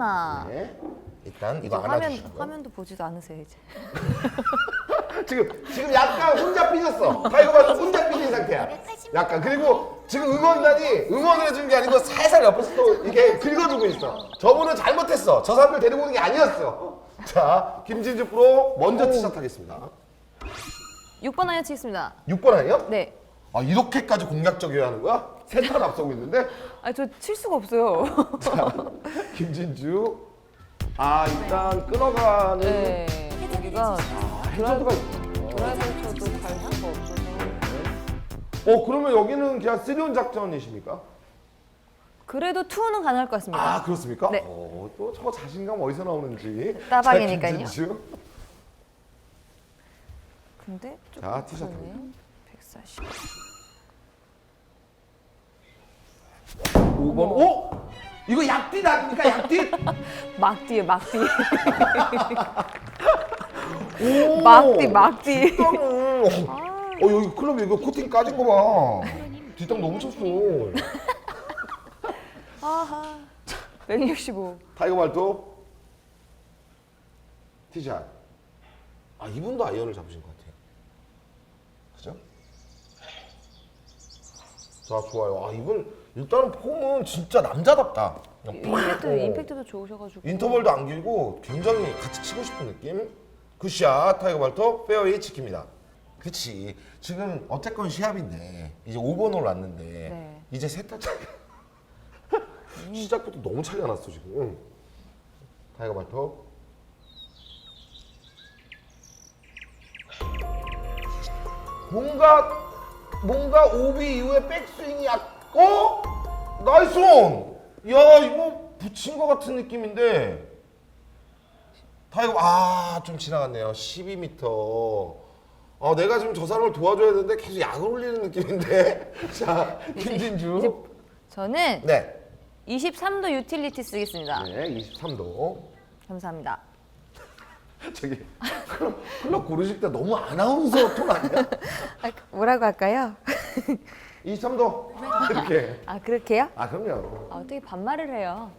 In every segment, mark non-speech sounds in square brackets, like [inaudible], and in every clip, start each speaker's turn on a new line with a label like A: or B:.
A: 하나.
B: 네. 일단 이거
A: 화면
B: 안아주시고.
A: 화면도 보지도 않으세요 이제. [laughs]
B: 지금 지금 약간 혼자 삐졌어. 타이거가 혼자 삐진 상태야. 약간 그리고 지금 응원단이 응원을 해준 게 아니고 살살 옆에서 또 이렇게 긁어주고 있어. 저분은 잘못했어. 저 사람들 데리고 오는 게 아니었어. 자 김진주 프로 먼저 티샷하겠습니다.
A: 6번 아이언 치겠습니다.
B: 6번 아니에요?
A: 네.
B: 아 이렇게까지 공략적이어야 하는 거야? 세탄 앞서고 있는데
A: 아저 칠 수가 없어요. [laughs]
B: 자 김진주 아 일단 끊어가는
A: 네. 여기가
B: 해저드가.
A: 드라이버 쳐도 갈 수가 없어서.
B: 어 그러면 여기는 그냥 쓰리온 작전이십니까?
A: 그래도 투는 가능할 것 같습니다.
B: 아 그렇습니까?
A: 네.
B: 어, 또저 자신감 어디서 나오는지.
A: 따박이니까요.
B: 자, 김진주.
A: 근데 좀
B: 자, 티셔츠.
A: 그러네. 140.
B: 5번. 오! 이거 약띠 아닙니까? 약띠?
A: 막 뒤에 막 뒤에
B: 오!
A: 막 뒤, 막 뒤.
B: 뒷땅을. 어 여기 클럽 이거 코팅 까진 거 봐. 뒷땅 너무 쳤어.
A: 아하. 165.
B: 타이거 말도 티샷. 아 이분도 아이언을 잡으신 것 같아요. 그죠? 자 좋아요. 아 이분 일단은 폼은 진짜 남자답다. 그냥
A: 임팩트
B: 어.
A: 임팩트도 좋으셔가지고.
B: 인터벌도 안 길고 굉장히 같이 치고 싶은 느낌. 굿샷 타이거 발터 페어웨이 지킵니다. 그치 지금 어쨌건 시합인데 이제 5번 홀 왔는데
A: 네.
B: 이제 세타 차이가 [laughs] 시작부터 너무 차이가 났어 지금. 타이거 발터 뭔가 뭔가 오비 이후에 백스윙이 약 어? 나이스 온! 야 이거 붙인 것 같은 느낌인데 타이거 아좀 지나갔네요 12m 아 내가 지금 저 사람을 도와줘야 되는데 계속 약을 올리는 느낌인데 [laughs] 자 김진주
A: 저는
B: 네.
A: 23도 유틸리티 쓰겠습니다.
B: 네 23도
A: 감사합니다. [laughs]
B: 저기 클럽, 클럽 고르실 때 너무 아나운서 톤 아니야?
A: 아, 뭐라고 할까요? [laughs]
B: 23도? 이렇게.
A: 아 그렇게요?
B: 아 그럼요.
A: 아, 어떻게 반말을 해요?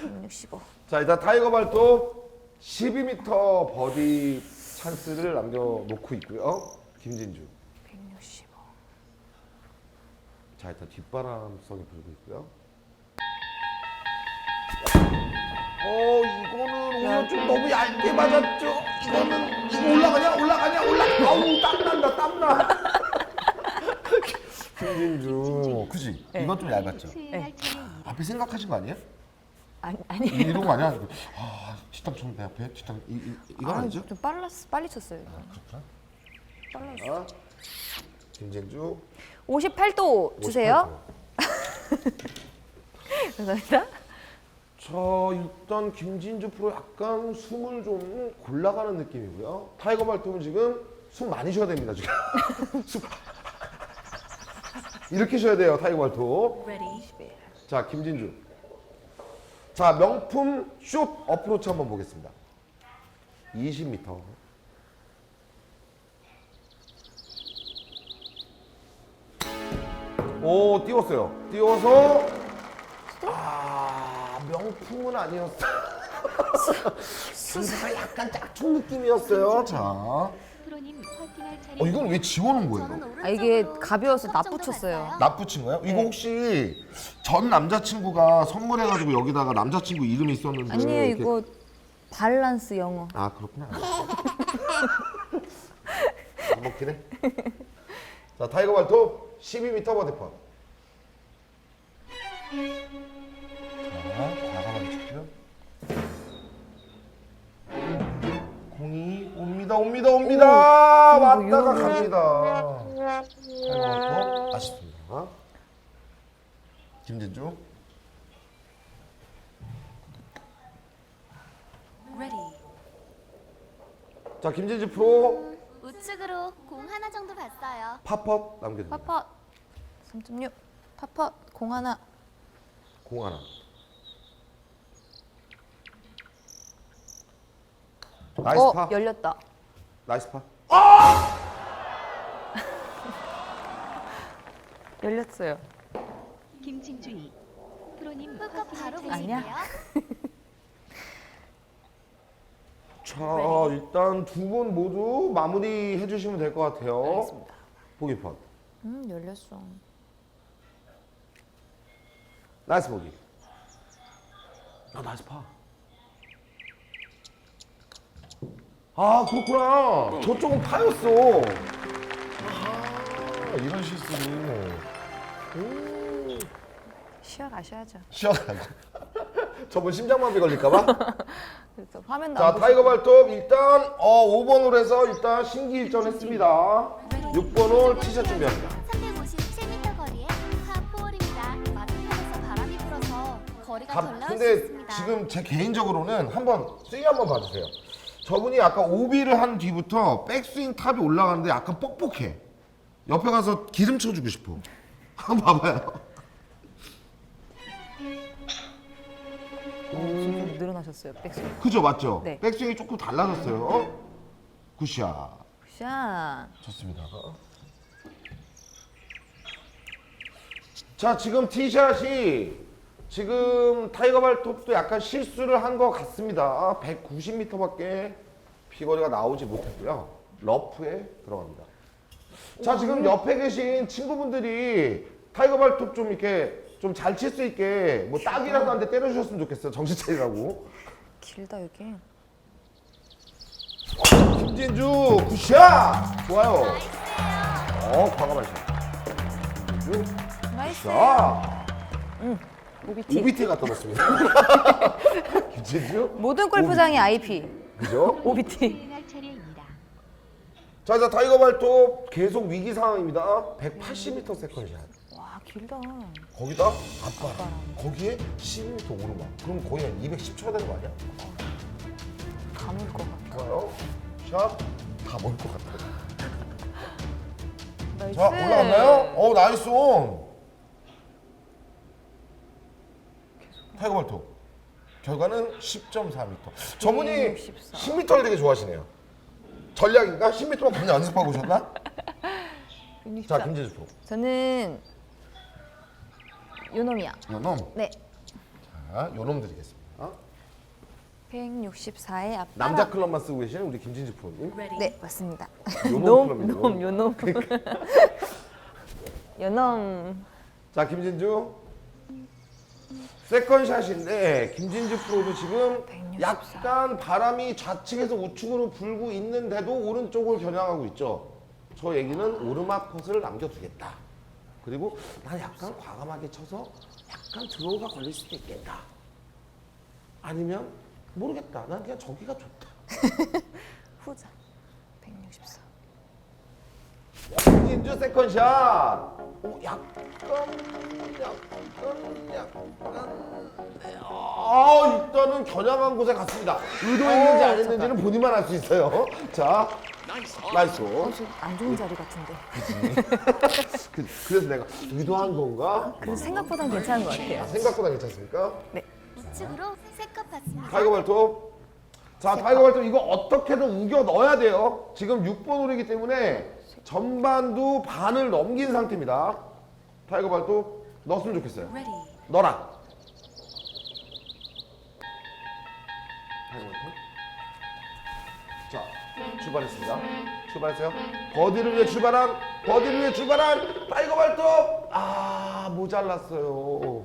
A: 165.
B: 자 일단 타이거 발도 12m 버디 찬스를 남겨놓고 있고요. 김진주.
A: 165.
B: 자 일단 뒷바람성이 불고 있고요. 어 이거는 오히려 좀 너무 얇게 맞았죠? 이거는 이거 올라가냐? 올라가냐? 올라 아우 땀 난다 땀 나 김진주 그지
A: 네.
B: 이건 좀 얇았죠
A: 네.
B: 앞에 생각하신 거 아니에요?
A: 아니 아니.
B: 이런 거 아니야? 아 뒷땅 쳤내 앞에 뒷땅 이, 이, 이건
A: 아,
B: 아니죠?
A: 좀 빨랐 빨리 쳤어요.
B: 그렇구나
A: 빨랐어.
B: 아, 김진주
A: 58도 주세요.
B: 58도. [laughs]
A: 감사합니다.
B: 자 일단 김진주 프로 약간 숨을 좀 골라가는 느낌이고요. 타이거 발톱은 지금 숨 많이 쉬어야 됩니다 지금. [laughs] 숨 이렇게 쉬어야 돼요 타이거 발톱. 자 김진주. 자 명품 슛 어프로치 한번 보겠습니다. 20m. 오 띄웠어요. 띄워서 아 명품은 아니었어. 수사가 약간 짝퉁 느낌이었어요. 자, 어. 이건 왜 지워놓은 거예요?
A: 아, 이게 가벼워서 납 붙였어요.
B: 납 붙인 거예요? 이거
A: 네.
B: 혹시 전 남자친구가 선물해가지고 여기다가 남자친구 이름이 있었는데
A: 아니에요
B: 이렇게-
A: 이거 밸런스 영어.
B: 아 그렇구나. 안 먹긴 해. 자 타이거 발톱 12m 버디펀. 자 옵니다 옵니다 옵니다
A: 오,
B: 왔다가 갑니다. 아쉽습니다. 김진주. 자 김진주 프로
C: 우측으로 공 하나 정도 봤어요.
B: 팝업 남겨줍니다.
A: 파퍼 3.6. 파퍼 공 하나.
B: 공 하나. 나이스
A: 어
B: 파.
A: 열렸다.
B: 나이스 파. [laughs]
A: 열렸어요.
C: 김진준이 프로님 바로
A: 아니야? [laughs]
B: 자 일단 두 분 모두 마무리 해주시면 될 것 같아요.
A: 알겠습니다.
B: 보기 펀.
A: 음 열렸어.
B: 나이스 보기. 아 나이스 파. 아 그렇구나. 저쪽은 파였어. 아 이런 실수를. 오.
A: 쉬어 가셔야죠.
B: 시원하죠. 저분 심장마비 걸릴까봐. [laughs]
A: 그래서 화면도
B: 자
A: 안 보시.
B: 타이거 발톱 일단 어 5번 홀에서 일단 신기 일전 했습니다. 6번 홀 티셔츠 준비합니다.
C: 357m 거리에 파4홀입니다. 맞은편에서 바람이 불어서 거리가
B: 가-
C: 덜 나올 수
B: 근데
C: 있습니다.
B: 지금 제 개인적으로는 한번 스윙 한번 봐주세요. 저분이 아까 오비를 한 뒤부터 백스윙 탑이 올라가는데 약간 뻑뻑해. 옆에 가서 기름 쳐주고 싶어. [laughs] 한번 봐봐요.
A: 어, 지금 좀 늘어나셨어요. 백스윙.
B: 그죠 맞죠?
A: 네.
B: 백스윙이 조금 달라졌어요. 굿샷.
A: 샷.
B: 좋습니다. 자 지금 티샷이 지금 타이거 발톱도 약간 실수를 한 것 같습니다. 190m밖에 피거리가 나오지 못했고요. 러프에 들어갑니다. 자 지금 옆에 계신 친구분들이 타이거 발톱 좀 이렇게 좀 잘 칠 수 있게 뭐 딱이라도 한 대 때려주셨으면 좋겠어요. 정신 차리라고.
A: 길다 여기.
B: 김진주 굿샷 좋아요. 어 과감한 샷. 김진주
A: 나이스.
B: 자
A: 오비티.
B: OBT 갖다 놓습니다. 김진주 [laughs]
A: 모든 골프장이 IP.
B: 그죠? [laughs]
A: 오비티.
C: 차례입니다.
B: 자, 자 타이거 발톱 계속 위기 상황입니다. 180m 세컨샷.
A: 와 길다.
B: 거기다 앞바람. 거기에 10m 오르막. 그럼 거의 한 210초가 되는 거 아니야?
A: 감을 것 같아.
B: 좋아요. 샷. 다 먹을 것 같아요. [laughs]
A: 나이스.
B: 자, 올라갔나요? 어, 나이스 온. 타이거 발톱. 결과는 10.4m. 저분이
A: 14.
B: 10m를 되게 좋아하시네요. 전략인가? 10m만 많이 연습하고 오셨나? 자, 김재주 프로.
A: 저는 요놈이야.
B: 요놈.
A: 네.
B: 자, 요놈 드리겠습니다.
A: 164의 앞.
B: 남자 클럽만 쓰고 계시는 우리 김진주 프로님.
A: 네 맞습니다.
B: 요놈. [laughs]
A: 놈, 요놈. [laughs] 요놈.
B: 자, 김진주. 세컨샷인데 김진주 프로도 지금
A: 164.
B: 약간 바람이 좌측에서 우측으로 불고 있는데도 오른쪽을 겨냥하고 있죠. 저 얘기는 오르막 퍼스를 남겨두겠다. 그리고 난 약간 과감하게 쳐서 약간 드로우가 걸릴 수도 있겠다. 아니면 모르겠다. 난 그냥 저기가 좋다. [laughs]
A: 후자. 164.
B: 김진주 세컨샷. 오, 약간, 약간, 약간. 아, 일단은 겨냥한 곳에 갔습니다. 의도했는지 안 했는지는 본인만 알 수 있어요. [laughs] 자, 나이스.
A: 어, 지금 안 좋은 자리 같은데.
B: 그, 그래서 내가 의도한 건가?
A: 그래서 생각보단 괜찮은 것 같아요.
B: 아, 생각보다 괜찮습니까?
A: 네.
C: 우측으로 세컵 받습니다.
B: 타이거 발톱. 자, 타이거 발톱 이거 어떻게든 우겨 넣어야 돼요. 지금 6번 홀이기 때문에 전반도 반을 넘긴 상태입니다. 타이거 발톱 넣었으면 좋겠어요. 넣어라. 타이거 발톱. 자, 출발했습니다. 출발했어요. 버디를 위해 출발한, 버디를 위해 출발한 타이거 발톱. 아, 모자랐어요.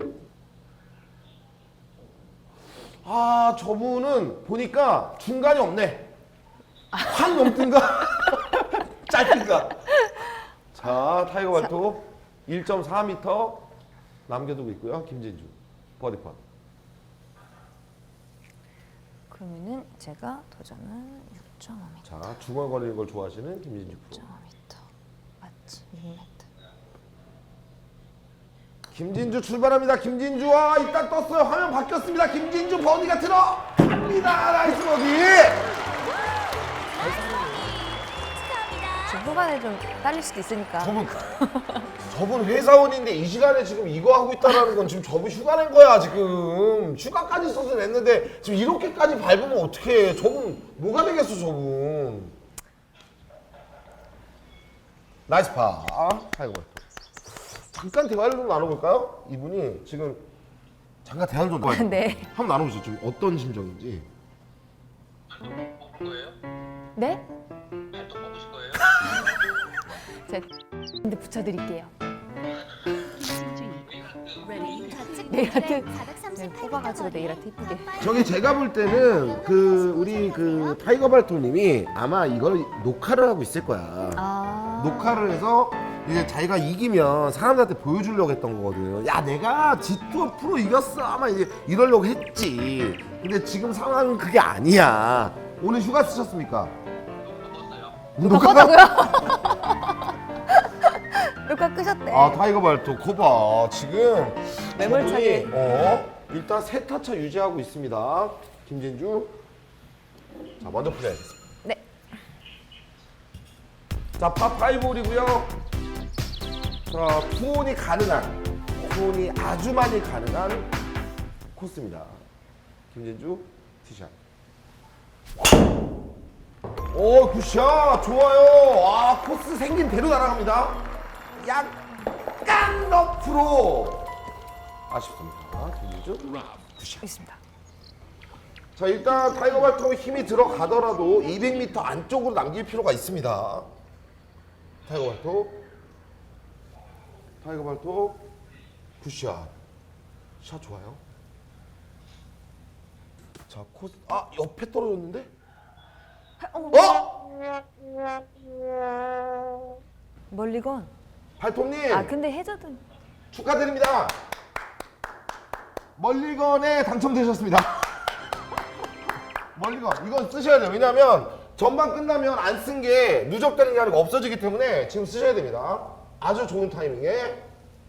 B: 아 저분은 보니까 중간이 없네 확 넘든가 짧든가? 자 타이거 발톱 1.4m 남겨두고 있고요. 김진주 버디펀.
A: 그러면은 제가 도전은 6.5m.
B: 자 중얼거리는 걸 좋아하시는 김진주 프로.
A: 6.5m. 맞지? 6m.
B: 김진주 출발합니다. 김진주 와 이딱 떴어요. 화면 바뀌었습니다. 김진주 버디가 들어 갑니다. 나이스 버디
A: 지금 후반에 좀 딸릴 수도 있으니까.
B: 저분 [laughs] 저분 회사원인데 이 시간에 지금 이거 하고 있다라는 건 지금 저분 휴가 낸 거야 지금 휴가까지 써서 냈는데 지금 이렇게까지 밟으면 어떡해 저분 뭐가 되겠어 저분 나이스 파 타이거 잠깐 대화를 좀 나눠볼까요? 이분이 지금 잠깐 대화 좀 나눠.
A: 네.
B: 한번 나눠보시죠. 좀 어떤 심정인지.
A: 네? 제가 근데 붙여드릴게요. 하트.
C: 438m
A: 네, 뽑아가지고 하트 이쁘게.
C: 파-
B: 저기 제가 볼 때는 그 우리 그 타이거 발토님이 아마 이걸 녹화를 하고 있을 거야.
A: 아.
B: 녹화를 해서 이제 자기가 이기면 사람들한테 보여주려고 했던 거거든. 야 내가 G2 프로 이겼어. 아마 이제 이러려고 했지. 근데 지금 상황은 그게 아니야. 오늘 휴가 쓰셨습니까? 녹화
A: 껐다고요? [laughs] 녹화 끄셨대.
B: 아 타이거 발토 코바 지금
A: 매몰차게.
B: 저분이, 어 일단 세 타차 유지하고 있습니다. 김진주. 자 먼저 플레이하겠습니다.
A: 네.
B: 자, 파5홀이고요. 자, 투혼이 가능한, 투혼이 아주 많이 가능한 코스입니다. 김진주 티샷. 오, 굿샷! 좋아요! 아, 코스 생긴 대로 날아갑니다. 약간 너프로 아쉽습니다. 굿샷.
A: 있습니다.
B: 자 일단 타이거 발톱 힘이 들어가더라도 200m 안쪽으로 남길 필요가 있습니다. 타이거 발톱, 타이거 발톱, 굿샷, 샷 좋아요. 자 코스, 아 옆에 떨어졌는데? 어?
A: 멀리건.
B: 발톱님
A: 아 근데 해저든
B: 축하드립니다. 멀리건에 당첨되셨습니다. [laughs] 멀리건 이건 쓰셔야 돼요. 왜냐하면 전반 끝나면 안 쓴 게 누적되는 게 아니고 없어지기 때문에 지금 쓰셔야 됩니다. 아주 좋은 타이밍에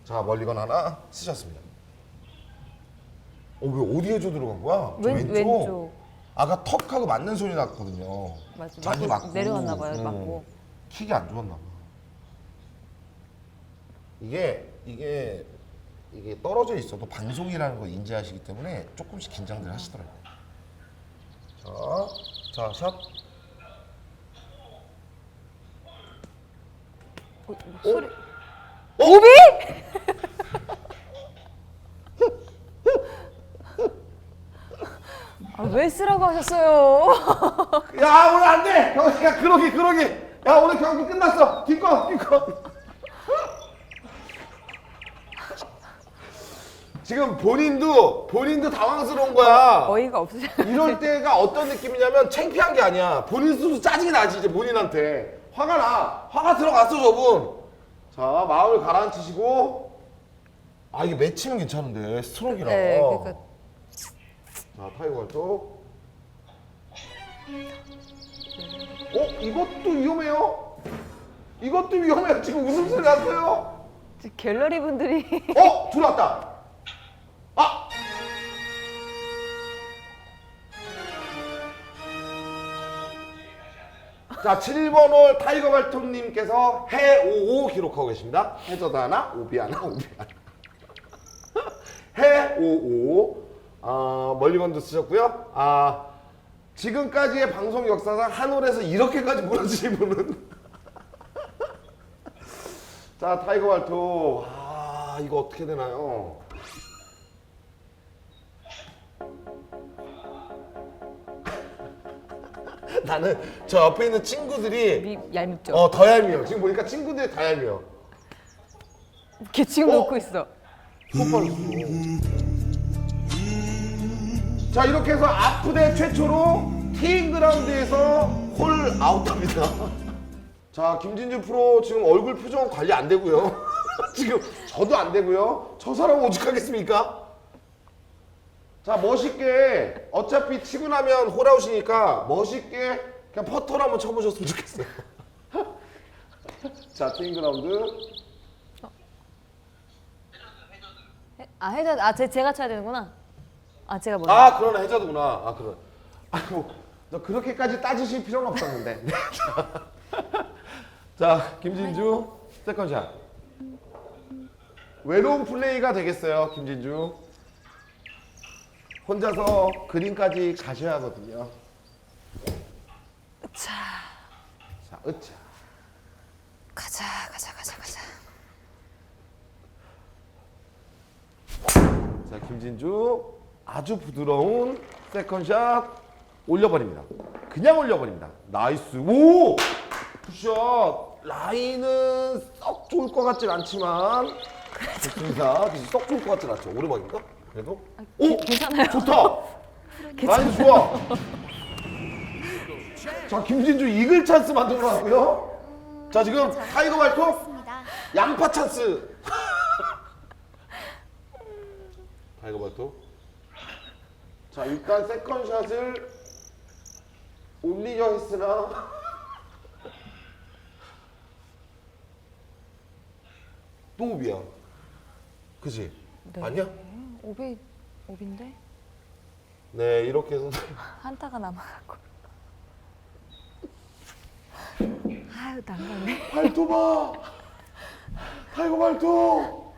B: 자 멀리건 하나 쓰셨습니다. 어왜 어디에 줘 들어간 거야? 저
A: 왼- 왼쪽.
B: 아까 턱하고 맞는 소리 났거든요.
A: 맞아. 맞고
B: 맞고
A: 내려갔나 봐요,
B: 음.
A: 맞고.
B: 킥이 안 좋았나 봐. 이게 이게 이게 떨어져 있어도 방송이라는 걸 인지하시기 때문에 조금씩 긴장들 하시더라고요. 자, 자, 샷.
A: 어, 소리.
B: 어?
A: 오비? [laughs] 아, 왜 쓰라고 하셨어요?
B: 야, 오늘 안 돼. 형, 야, 그러기, 그러기. 야, 오늘 경기 끝났어. 기꺼, 기꺼. 지금 본인도 본인도 당황스러운 거야.
A: 어이가 없으셔.
B: 이럴 때가 어떤 느낌이냐면 창피한 게 아니야. 본인 스스로 짜증이 나지 이제 본인한테. 화가 나. 화가 들어갔어 저분. 자 마음을 가라앉히시고. 아 이게 맺히면 괜찮은데 스트로크라.
A: 네, 그러니까
B: 자 타이거 발톱. 어 이것도 위험해요. 이것도 위험해요. 지금 웃음소리 났어요.
A: 갤러리 분들이
B: 어 들어왔다. 자, 7번 홀 타이거 발톱님께서 해오오 기록하고 계십니다. 해저드 하나, 오비 하나, 오비 하나. 해오오. 어, 멀리건도 쓰셨고요. 아, 지금까지의 방송 역사상 한 홀에서 이렇게까지 무너지신 분은. [laughs] 자, 타이거 발톱. 아, 이거 어떻게 되나요? 나는 저 옆에 있는 친구들이
A: 미, 얄밉죠.
B: 어 더 얄미워. 지금 보니까 친구들이 다 얄미워.
A: 걔 지금
B: 어?
A: 놓고 있어.
B: 헛발수. 자 이렇게 해서 아프대 최초로 티잉 그라운드에서 홀 아웃합니다. 자 김진주 프로 지금 얼굴 표정 관리 안 되고요. [laughs] 지금 저도 안 되고요. 저 사람 오죽하겠습니까? 자 멋있게 어차피 치고 나면 홀아웃이니까 멋있게 그냥 퍼터를 한번 쳐보셨으면 좋겠어요. [laughs] 자 티잉 그라운드.
A: 해- 아 해저 아 제, 제가 쳐야 되는구나. 아 제가 먼저.
B: 아 그러네 해저드구나. 아 그래. 아이고 너 그렇게까지 따지실 필요는 없었는데. [laughs] 자 김진주 세컨샷. 외로운 플레이가 되겠어요 김진주. 혼자서 그린까지 가셔야 하거든요.
A: 자
B: 자 으차.
A: 가자 가자 가자 가자.
B: 자, 김진주 아주 부드러운 세컨샷 올려버립니다. 그냥 올려버립니다. 나이스. 오! 굿샷. 라인은 썩 좋을 것 같진 않지만 좋습니다. 썩 좋을 것 같진 않죠. 오르막인가? 그래도? 오!
A: 괜찮아요.
B: 좋다. [laughs] 라인 좋아. 자, 김진주 이글 찬스 만들어놨고요. 자, 지금 타이거 발톱. 양파 찬스. [laughs] 타이거 발톱. 자, 일단 세컨샷을 올리려 했으나 [laughs] 또 오비야. 그지?
A: 네.
B: 아니야?
A: 오비 오비인데
B: 네, 이렇게 해서 [laughs]
A: 한타가 남아갖고. 아유 난감해.
B: 발톱 봐. 타이거 발톱.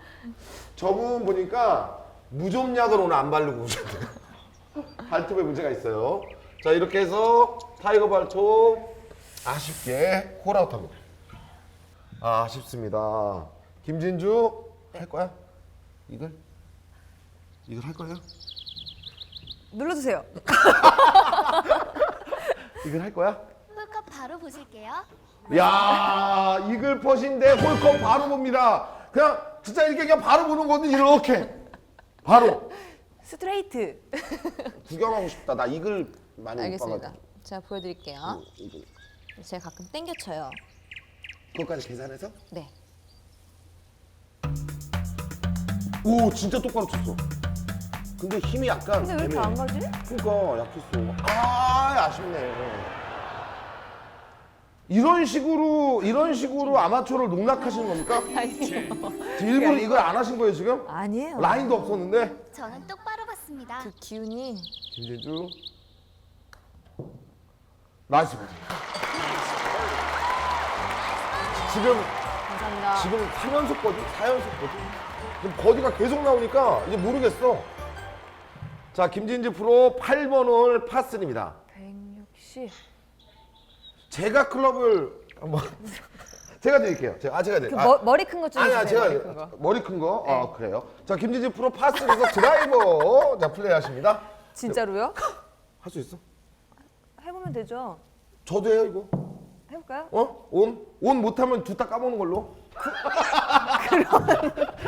B: 저분 보니까 무좀약을 오늘 안 바르고 오셨대요. 발톱에 문제가 있어요. 자 이렇게 해서 타이거 발톱 아쉽게 홀아웃합니다. 아, 아쉽습니다. 김진주 할 거야? 이걸? 이걸 할 거예요?
A: 눌러주세요. [laughs]
B: 이걸 할 거야?
C: 홀컵 바로 보실게요.
B: 야 이글 퍼신데 홀컵 바로 봅니다. 그냥 진짜 이렇게 그냥 바로 보는 거는 이렇게 바로
A: 스트레이트. [laughs]
B: 구경하고 싶다. 나 이글 많이 못
A: 알겠습니다.
B: 봐가지고.
A: 제가 보여드릴게요.
B: 응, 이글.
A: 제가 가끔 땡겨 쳐요.
B: 그것까지 계산해서?
A: 네.
B: 오 진짜 똑바로 쳤어. 근데 힘이 약간
A: 근데 왜 이렇게
B: 애매해.
A: 안 가지?
B: 그러니까 약했어. 아 아쉽네. 이런 식으로 이런 식으로 아마추어를 농락하시는 겁니까? [laughs]
A: 아니에요.
B: 지금 일부러 이걸 안 하신 거예요 지금?
A: 아니에요.
B: 라인도 없었는데
C: 저는 똑바로 봤습니다.
A: 그 기운이
B: 김진주 나이스 버디. 지금
A: 감사합니다.
B: 지금 3연속 버디, 4연속 버디. 지금 버디가 계속 나오니까 이제 모르겠어. 자, 김진지 프로 8번 홀 파3입니다.
A: 160.
B: 제가 클럽을 한번 [laughs] 제가 드릴게요. 제가 아 제가
A: 그
B: 드릴게요.
A: 머, 머리 큰거좀
B: 아니야,
A: 주세요.
B: 제가
A: 머리 큰 거.
B: 머리 큰 거.
A: 네.
B: 아, 그래요. 자, 김진지 프로 파3에서 드라이버 [laughs] 자, 플레이 하십니다.
A: 진짜로요? [laughs]
B: 할 수 있어?
A: 해보면 되죠.
B: 저도 해요, 이거.
A: 해볼까요?
B: 어? 온? 온 못하면 두딱 까먹는 걸로.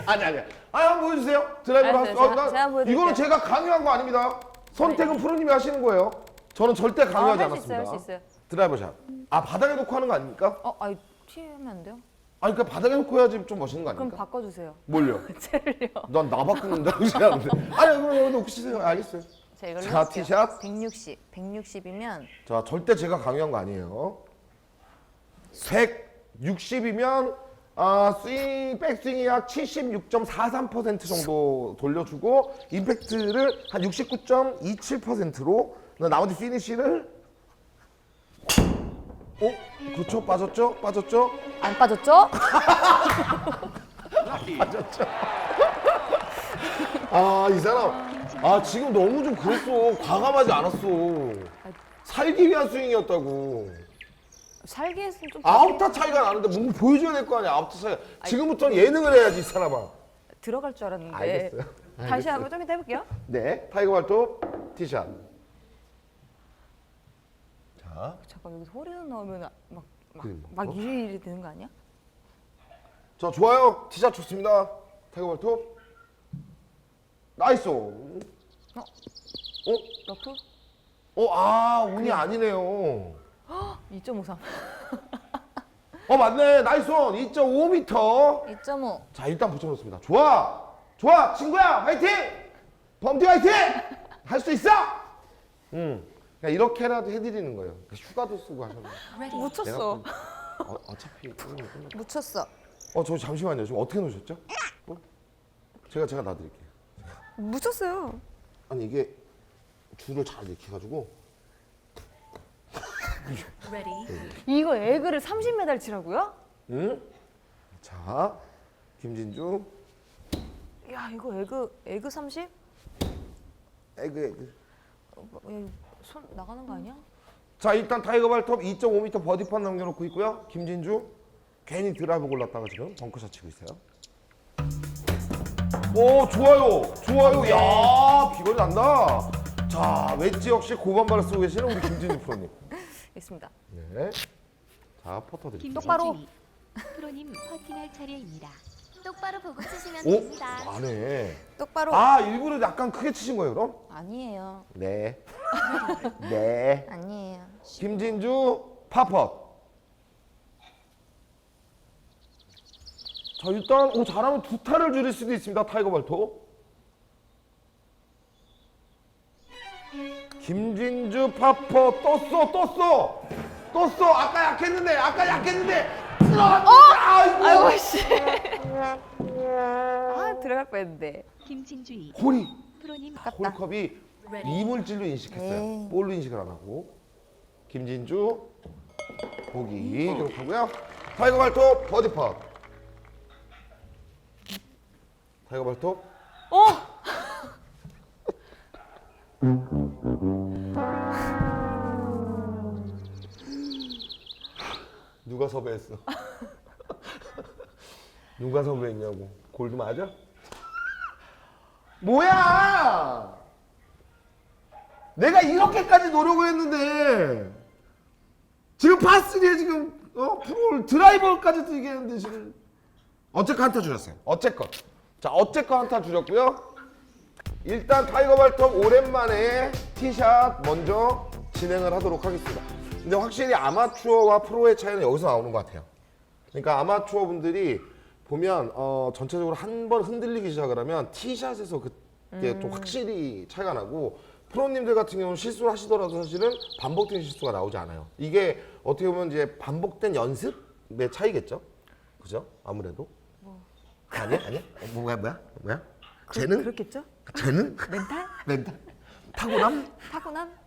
B: 아니 아니. 아 한번 보여주세요. 드라이브로
A: 알았어요.
B: 할 수-
A: 제가-
B: 나-
A: 제가 보여드릴게요.
B: 이거는 제가 강요한 거 아닙니다. 선택은 프로님이 하시는 거예요. 저는 절대 강요하지
A: 아, 할수 있어요,
B: 않았습니다.
A: 할수 있어요.
B: 드라이버 샷. 아 바닥에 놓고 하는 거 아닙니까?
A: 어, 아니 튀하면 안 돼요?
B: 아니 그러니까 바닥에 놓고 해야지 좀 멋있는 거
A: 그럼
B: 아닙니까?
A: 바꿔주세요.
B: 뭘요? [laughs]
A: 쟤를요.
B: 난 나 바꾸는다고 생각하는데. 아니 그럼 여기 놓고 치세요. 알겠어요.
A: 자, 이걸로
B: 자,
A: 해볼게요.
B: 티샷.
A: 160. 160이면
B: 자 절대 제가 강요한 거 아니에요. 160이면 아, 스윙 백스윙이 약 76.43% 정도 돌려주고 임팩트를 한 69.27%로 나머지 피니쉬를 어? 그렇죠? 빠졌죠? 빠졌죠?
A: 안 빠졌죠? [laughs]
B: 아이 사람. 아 지금 너무 좀 그랬어. 과감하지 않았어. 살기 위한 스윙이었다고
A: 살기 했으면 좀
B: 아홉 타 차이가 나는데 뭔가 보여줘야 될 거 아니야 아홉 타 차이 지금부터는 예능을 해야지 이 사람아
A: 들어갈 줄 알았는데.
B: 알겠어요.
A: 다시. 한번 좀 이따 해볼게요.
B: 네 타이거 발톱 티샷 자,
A: 잠깐 여기서 홀에서 나오면 막, 막? 이리 이리 되는 거 아니야?
B: 자 좋아요 티샷 좋습니다 타이거 발톱 나이스 어?
A: 러프?
B: 어? 아 운이 아니네요
A: 2.53.
B: 어 맞네 나이스 원 2.5m
A: 2.5.
B: 자 일단 붙여놓습니다 좋아 좋아 친구야 화이팅 범디 화이팅 할 수 있어 응 그냥 이렇게라도 해드리는 거예요 휴가도 쓰고 하셨네
A: 묻혔어.
B: 어, 어차피 [laughs] 끝나면 끝나.
A: 묻혔어.
B: 어, 저 잠시만요. 지금 어떻게 놓으셨죠? 어? 제가 제가 놔드릴게요.
A: 묻혔어요.
B: 아니 이게 줄을 잘 이렇게 해가지고
C: Ready.
A: 이거 에그를 30m 치라고요?
B: 응? 자, 김진주
A: 야 이거 에그 에그 30?
B: 에그 에그.
A: 어, 뭐, 야, 손 나가는 거 아니야?
B: 자, 일단 타이거 발톱 2.5m 버디판 남겨놓고 있고요. 김진주 괜히 드라이브 골랐다가 지금 벙커샷 치고 있어요. 오 좋아요 좋아요 야 비거리 난다 자 웨지 역시 고반발을 쓰고 계시는 우리 김진주 프로님
A: 있습니다.
B: 네 자 퍼터 드립니다
A: 똑바로.
D: 프로님 퍼팅할 차례입니다.
C: 똑바로 보고 치시면
B: 오
C: 됩니다.
B: 안 해
A: 똑바로.
B: 아 일부러 약간 크게 치신 거예요 그럼
A: 아니에요.
B: 네 [laughs] 네.
A: 아니에요.
B: 김진주 파펫. 자 일단 오 잘하면 두 타를 줄일 수도 있습니다 타이거 발토. 김진주 파퍼 떴어 떴어. 떴어. 아까 약했는데 아까 약했는데. 들어갔다 아이고.
A: 아이고 씨. 아 들어갈 뻔했는데.
D: 김진주이
B: 홀이
D: 프로님
B: 홀컵이 이물질로 인식했어요.
A: 에이.
B: 볼로 인식을 안 하고. 김진주. 보기. 기록하고요. 타이거 발톱 버디 팟 타이거 발톱.
A: 어. [laughs]
B: 누가 섭외했어? [laughs] 누가 섭외했냐고 골드 맞아? 뭐야 내가 이렇게까지 노력을 했는데 지금 파스리에 지금 어 프로 드라이버까지 뛰게 했는데 지금 어쨌건 한타 줄였어요 어쨌건 자 어쨌건 한타 줄였고요 일단 타이거 발톱 오랜만에 티샷 먼저 진행을 하도록 하겠습니다. 근데 확실히 아마추어와 프로의 차이는 여기서 나오는 것 같아요. 그러니까 아마추어 분들이 보면 어, 전체적으로 한 번 흔들리기 시작을 하면 티샷에서 그게 좀 확실히 차이가 나고 프로님들 같은 경우는 실수를 하시더라도 사실은 반복된 실수가 나오지 않아요. 이게 어떻게 보면 이제 반복된 연습의 차이겠죠? 그죠? 아무래도. 아니야? 아니야? 어, 뭐야 뭐야? 뭐야? 쟤는?
A: 그렇겠죠?
B: 쟤는? [laughs]
A: 멘탈? [laughs]
B: 멘탈? 타고남?
A: 타고남?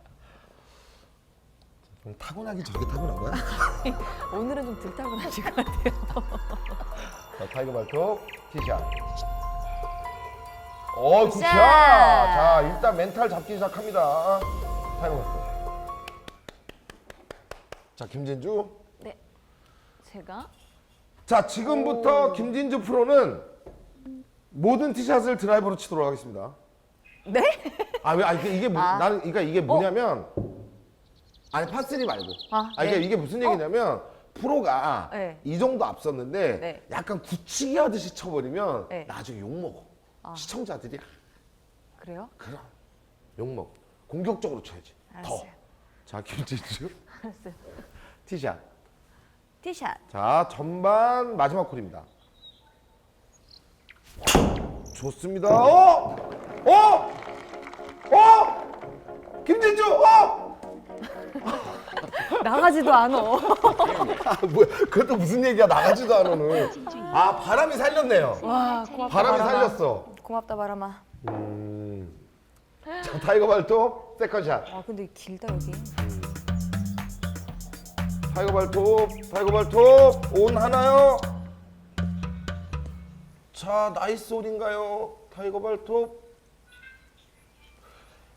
B: 그럼 타고나긴 저렇게 타고난 거야? [laughs]
A: 오늘은 좀덜 타고나신 것 같아요. [laughs]
B: 자, 타이거 발톱 티샷. 어, 굿샷!
A: 굿샷!
B: 자, 일단 멘탈 잡기 시작합니다. 타이거 발톱. 자, 김진주.
A: 네. 제가
B: 자, 지금부터 김진주 프로는 모든 티샷을 드라이버로 치도록 하겠습니다.
A: 네?
B: 아, 왜? 아, 이게, 이게 뭐,
A: 아.
B: 나는, 그러니까 이게 뭐냐면, 아니, 파스리 말고.
A: 아,
B: 아, 이게,
A: 네.
B: 이게 무슨 얘기냐면, 프로가
A: 네.
B: 이 정도 앞섰는데,
A: 네.
B: 약간 굳히기 하듯이 쳐버리면,
A: 네.
B: 나중에 욕먹어. 시청자들이,
A: 그래요?
B: 그럼, 욕먹어. 공격적으로 쳐야지. 더.
A: 알았어요.
B: 자, 김진주. [laughs]
A: 알았어요.
B: 티샷.
A: 티샷.
B: 자, 전반 마지막 콜입니다. 좋습니다. 어? 어? 어? 김진주, 어? [laughs]
A: 나가지도 않아.
B: 아, 뭐야? 그것도 무슨 얘기야? 나가지도.
D: 진주이
B: 아, 바람이 살렸네요.
A: 와 고맙다
B: 바람이
A: 바람아.
B: 살렸어.
A: 고맙다 바람아.
B: 음. 자, 타이거 발톱 세컨샷.
A: 와 근데 길다 여기.
B: 타이거 발톱, 타이거 발톱 온 하나요? 자, 나이스 온인가요? 타이거 발톱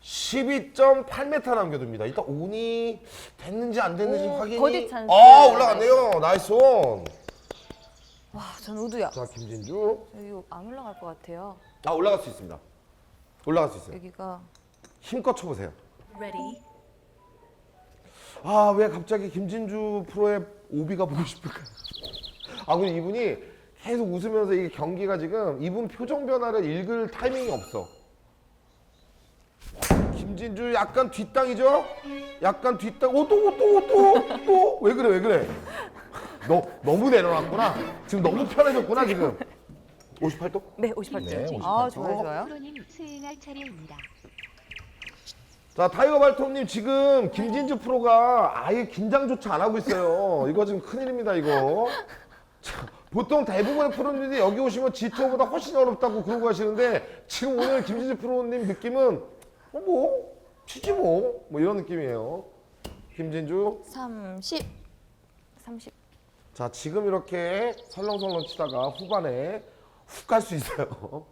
B: 12.8m 남겨둡니다. 일단 온이 됐는지 안 됐는지
A: 오,
B: 확인이.
A: 버디 찬스.
B: 아, 올라갔네요. 나이스 온.
A: 와 전 우두야.
B: 자, 김진주.
A: 여기 안 올라갈 것 같아요.
B: 아, 올라갈 수 있습니다. 올라갈 수 있어요.
A: 여기가
B: 힘껏 쳐보세요.
C: Ready.
B: 아, 왜 갑자기 김진주 프로의 오비가 보고 싶을까요? [laughs] 아, 근데 이분이 계속 웃으면서 이게 경기가 지금 이분 표정 변화를 읽을 타이밍이 없어. 김진주 약간 뒷땅이죠? 약간 뒷땅. 오, 또, 또, 또, 또. 왜 그래, 왜 그래? 너 너무 내려놨구나. 지금 너무 편해졌구나, 지금. 58도?
A: 네 58점.
B: 네,
A: 아
B: 58점.
A: 좋아요 좋아요.
D: 프로님 수행할 차례입니다.
B: 자 타이거 발톱님 지금 김진주 프로가 아예 긴장조차 안 하고 있어요. 이거 지금 큰일입니다 이거. 자, 보통 대부분의 프로님들이 여기 오시면 G2보다 훨씬 어렵다고 그러고 가시는데 지금 오늘 김진주 프로님 느낌은 어, 뭐 치지 뭐, 뭐 이런 느낌이에요. 김진주.
A: 30 30
B: 자 지금 이렇게 설렁설렁 치다가 후반에 훅 갈 수 있어요.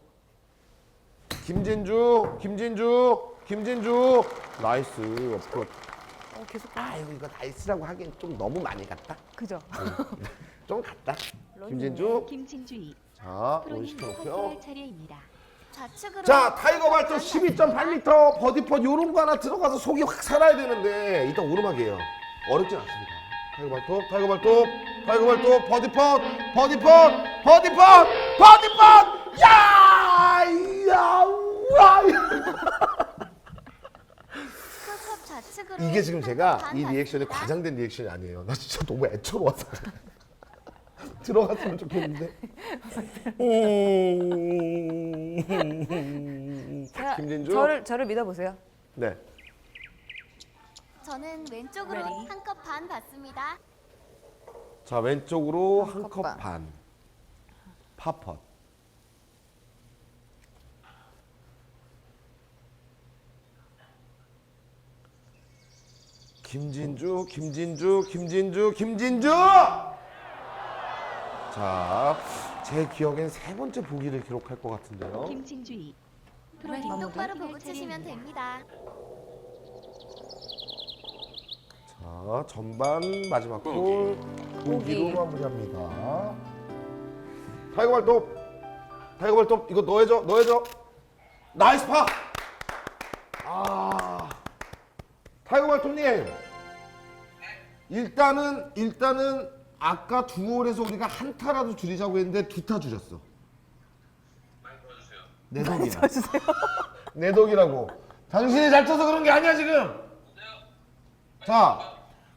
B: 김진주, 김진주, 김진주, 나이스. 어,
A: 계속
B: 아이고 이거 나이스라고 하기엔 좀 너무 많이 갔다.
A: 그죠? [laughs]
B: 좀 갔다. 김진주.
D: 김진주이
B: 자, 온
D: 프로님
B: 시켜놓고요.
D: 퍼팅할 차례입니다.
C: 좌측으로
B: 자 타이거 발톱 12.8m 버디펫 요런 거 하나 들어가서 속이 확 살아야 되는데 일단 오르막이에요 어렵진 않습니다 타이거 발톱 타이거 발톱 타이거 발톱 버디펫 버디펫 버디펫 버디펫 야! 야! 와!
C: 좌측으로
B: 이게 지금 제가 반이 리액션이. 과장된 리액션이 아니에요 나 진짜 너무 애처로워서 들어갔으면 좋겠는데 [laughs]
A: 제가
B: 김진주?
A: 저를 저를 믿어보세요.
B: 네
C: 저는 왼쪽으로
A: Ready?
C: 한 컵 반 받습니다.
B: 자 왼쪽으로 한
A: 컵
B: 컵
A: 반.
B: 반 파펫 김진주 김진주 김진주 김진주 자 제 기억엔 세 번째 보기를 기록할 것 같은데요
D: 김진주이 프로님
C: 똑바로 보고 치시면. 됩니다.
B: 자 전반 마지막 홀 보기로
A: 보기.
B: 마무리합니다 타이거 발톱 타이거 발톱 이거 넣어줘 넣어줘 나이스 파! 아 타이거 발톱님 일단은 일단은 아까 두 홀에서 우리가 한 타라도 줄이자고 했는데 두 타 줄였어. 내 덕이야. [laughs] 내 덕이라고. 당신이 잘 쳐서 그런 게 아니야 지금. 자,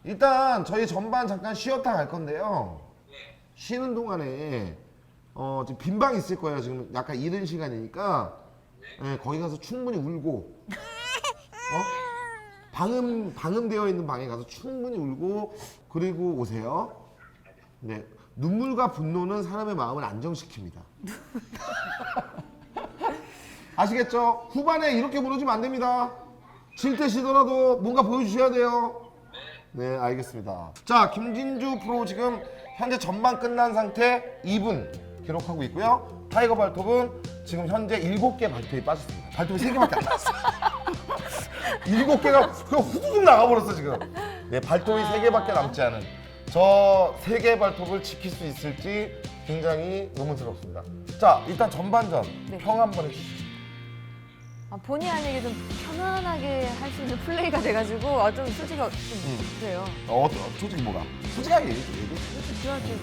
B: 일단 저희 전반 잠깐 쉬었다 갈 건데요. 쉬는 동안에 어, 지금 빈방 있을 거예요. 지금 약간 이른 시간이니까. 예, 거기 가서 충분히 울고 어? 방음 방음되어 있는 방에 가서 충분히 울고 그리고 오세요. 네, 눈물과 분노는 사람의 마음을 안정시킵니다. [laughs] 아시겠죠? 후반에 이렇게 무너지면 안 됩니다. 질때 쉬더라도 뭔가 보여주셔야 돼요. 네, 알겠습니다. 자, 김진주 프로 지금 현재 전반 끝난 상태 2분 기록하고 있고요. 타이거 발톱은 지금 현재 7개 발톱이 빠졌습니다. 발톱이 3개밖에 안 남았어요. 7개가 [laughs] 그냥 후두둑 나가버렸어, 지금. 네, 발톱이 3개밖에 남지 않은 저 3개 발톱을 지킬 수 있을지 굉장히 의문스럽습니다. 자, 일단 전반전
A: 네.
B: 평 한번 해주시죠.
A: 아, 본의 아니게 좀 편안하게 할 수 있는 플레이가 돼가지고 아, 좀 솔직히 좀 그래요.
B: 어, 어떤- 솔직히 뭐가? 솔직하게 얘기해. 얘기해.
A: 솔직히 저한테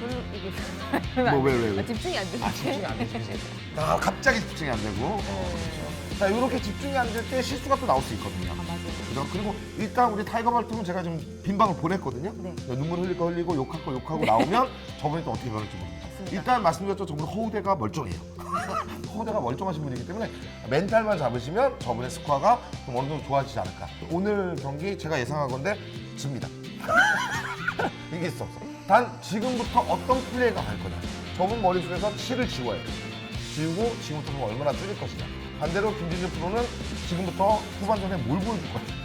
A: 별로 이게
B: 뭐, 왜, 왜, 왜?
A: 아, 집중이 안 되지.
B: 아, 집중이 안 되지. 아, 갑자기 집중이 안 되고. 어, 그렇죠. 자, 이렇게 집중이 안 될 때 실수가 또 나올 수
A: 있거든요.
B: 그죠? 그리고 일단 우리 타이거 발톱은 제가 지금 빈방을 보냈거든요.
A: 네.
B: 눈물 흘릴 거 흘리고 욕할 거 욕하고 나오면 저분이 또 어떻게 변할지 모릅니다.
A: 맞습니다.
B: 일단 말씀드렸죠. 저분 허우대가 멀쩡해요. [laughs] 허우대가 멀쩡하신 분이기 때문에 멘탈만 잡으시면 저분의 스코어가 좀 어느 정도 좋아지지 않을까. 오늘 경기 제가 예상하건데 집니다. [laughs] 이길 수 없어. 단 지금부터 어떤 플레이가 갈 거냐. 저분 머릿속에서 7을 지워요. 지우고 지금부터 좀 얼마나 줄일 것이냐. 반대로 김진주 프로는 지금부터 후반전에 뭘 보여줄 거냐.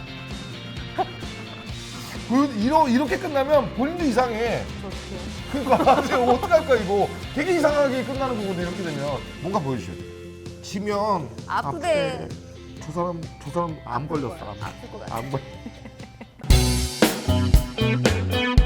B: 보여- [laughs] 이러, 이렇게 끝나면 본인도 이상해.
A: 저 어떡해요?
B: 그러니까 [laughs] 지금 어떡할까 이거 되게 이상하게 끝나는 거거든 이렇게 되면 뭔가 보여주셔야 돼 지면
A: 아프대.
B: 아프대. 저 사람 저 사람 안 걸렸어
A: 아플 것 같아.
B: 안 걸. [laughs]